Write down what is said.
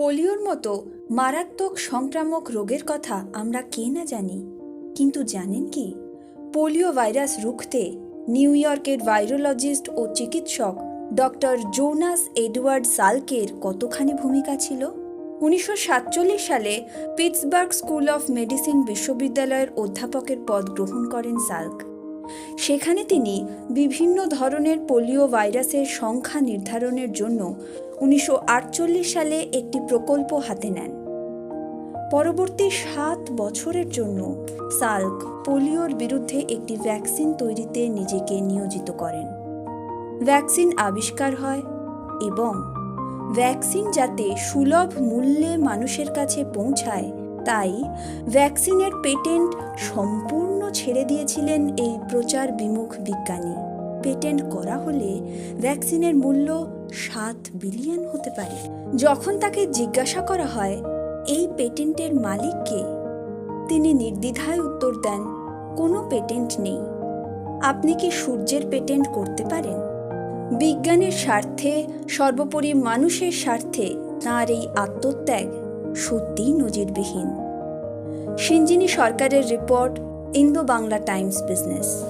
পোলিওর মতো মারাত্মক সংক্রামক রোগের কথা আমরা কে না জানি। কিন্তু জানেন কি? পোলিও ভাইরাস রুখতে নিউ ইয়র্কের ভাইরোলজিস্ট ও চিকিৎসক ডক্টর জোনাস এডওয়ার্ড সালকের কতখানি ভূমিকা ছিল? উনিশশো সাতচল্লিশ সালে পিটসবার্গ স্কুল অফ মেডিসিন বিশ্ববিদ্যালয়ের অধ্যাপকের পদ গ্রহণ করেন সাল্ক। সেখানে তিনি বিভিন্ন ধরনের পোলিও ভাইরাসের সংখ্যা নির্ধারণের জন্য উনিশশো আটচল্লিশ সালে একটি প্রকল্প হাতে নেন। পরবর্তী সাত বছরের জন্য সাল্ক পোলিওর বিরুদ্ধে একটি ভ্যাকসিন তৈরিতে নিজেকে নিয়োজিত করেন। ভ্যাকসিন আবিষ্কার হয় এবং ভ্যাকসিন যাতে সুলভ মূল্যে মানুষের কাছে পৌঁছায়, তাই ভ্যাকসিনের পেটেন্ট সম্পূর্ণ ছেড়ে দিয়েছিলেন এই প্রচার বিমুখ বিজ্ঞানী। পেটেন্ট করা হলে ভ্যাকসিনের মূল্য সাত বিলিয়ন হতে পারে। যখন তাকে জিজ্ঞাসা করা হয়, এই পেটেন্টের মালিককে তিনি নির্দ্বিধায় উত্তর দেন, কোনো পেটেন্ট নেই। আপনি কি সূর্যের পেটেন্ট করতে পারেন? বিজ্ঞানের স্বার্থে, সর্বোপরি মানুষের স্বার্থে তাঁর এই আত্মত্যাগ সত্যিই নজিরবিহীন। সিঞ্জিনী সরকারের report, Indo Bangla Times business.